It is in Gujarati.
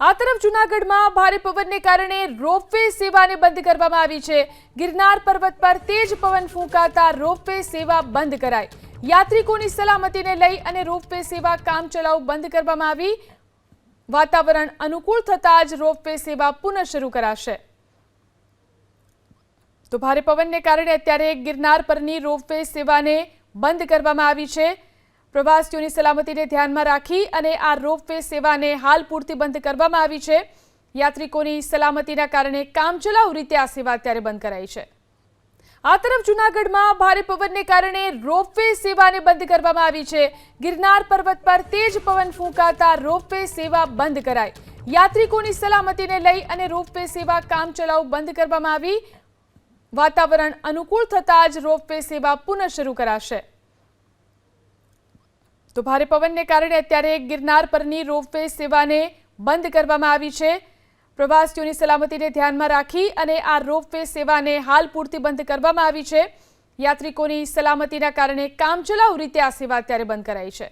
આ તરફ જૂનાગઢમાં ભારે પવનને કારણે રોપવે સેવાને બંધ કરવામાં આવી છે. ગિરનાર પર્વત પર તેજ પવન ફૂંકાતા રોપવે સેવા બંધ કરાઈ. યાત્રિકોની સલામતીને લઈ અને રોપવે સેવા કામચલાઉ બંધ કરવામાં આવી. વાતાવરણ અનુકૂળ થતાં જ રોપવે સેવા પુનઃ શરૂ કરાશે. તો ભારે પવનને કારણે અત્યારે ગિરનાર પરની રોપવે સેવાને બંધ કરવામાં આવી છે. પ્રવાસીઓની સલામતીને ધ્યાનમાં રાખી અને આ રોપવે સેવાને હાલ પૂરતી બંધ કરવામાં આવી છે. યાત્રિકોની સલામતીના કારણે કામચલાઉ રીતે આ સેવા અત્યારે બંધ કરાઈ છે. આ તરફ જૂનાગઢમાં ભારે પવનને કારણે રોપવે સેવાને બંધ કરવામાં આવી છે. ગિરનાર પર્વત પર તેજ પવન ફૂંકાતા રોપવે સેવા બંધ કરાઈ. યાત્રિકોની સલામતીને લઈ અને રોપવે સેવા કામચલાઉ બંધ કરવામાં આવી. વાતાવરણ અનુકૂળ થતાં જ રોપવે સેવા પુનઃ શરૂ કરાશે. તો ભારે પવનને કારણે અત્યારે ગિરનાર પરની રોપવે સેવાને બંધ કરવામાં આવી છે. પ્રવાસીઓની સલામતીને ધ્યાનમાં રાખી અને આ રોપવે સેવાને હાલ પૂરતી બંધ કરવામાં આવી છે. યાત્રિકોની સલામતીના કારણે કામચલાઉ રીતે આ સેવા અત્યારે બંધ કરાઈ છે.